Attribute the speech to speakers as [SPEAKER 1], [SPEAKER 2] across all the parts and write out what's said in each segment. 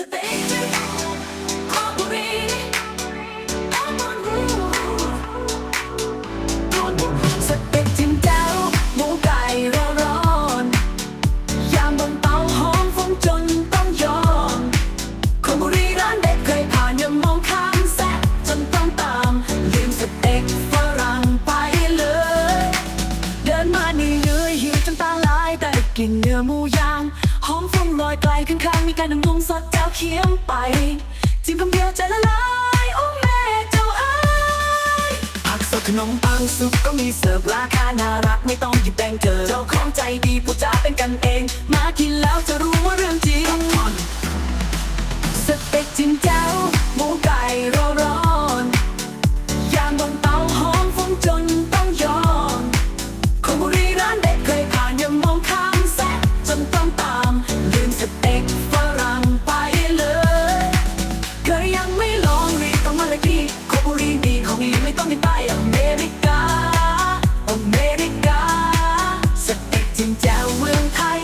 [SPEAKER 1] เสต็กติ่มแจ่วหมูไก่ร้อนร้อนยามบนเตาหอมฟุ้งจนต้องย้อนขมบุรีร้านเด็ดเคยผ่านยังมองข้างแซะจนต้องต่างลืมเสต็กฝรั่งไปเลยเดินมาเหนื่อยหิวจนตาลายแต่กินเนื้อหมูย่าง การน้ำนมสดเจ้าเคี้ยวไป จิ้มคำเดียวใจละลายโอ้แม่เจ้าเอ้ยผักสดขนมปังซุปก็มีเสิร์ฟราคาน่ารักไม่ต้องหยิบแดงเจอเจ้าของใจดีผู้จ้าเป็นกันเอง ไม่ลองรีต้องมาเลยดีโคบุรีดีของมีไม่ต้องมีป้ายอเมริกา อเมริกาสเต็กจริงแจวเมืองไทย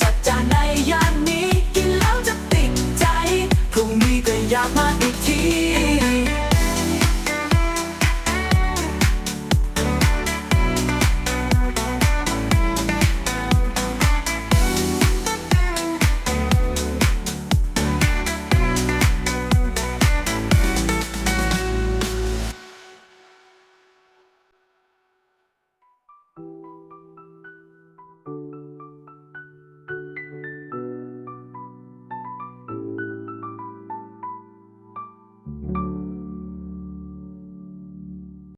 [SPEAKER 1] จัดจานในย่านนี้ กินแล้วจะติดใจพรุ่งนี้ก็อยากมาอี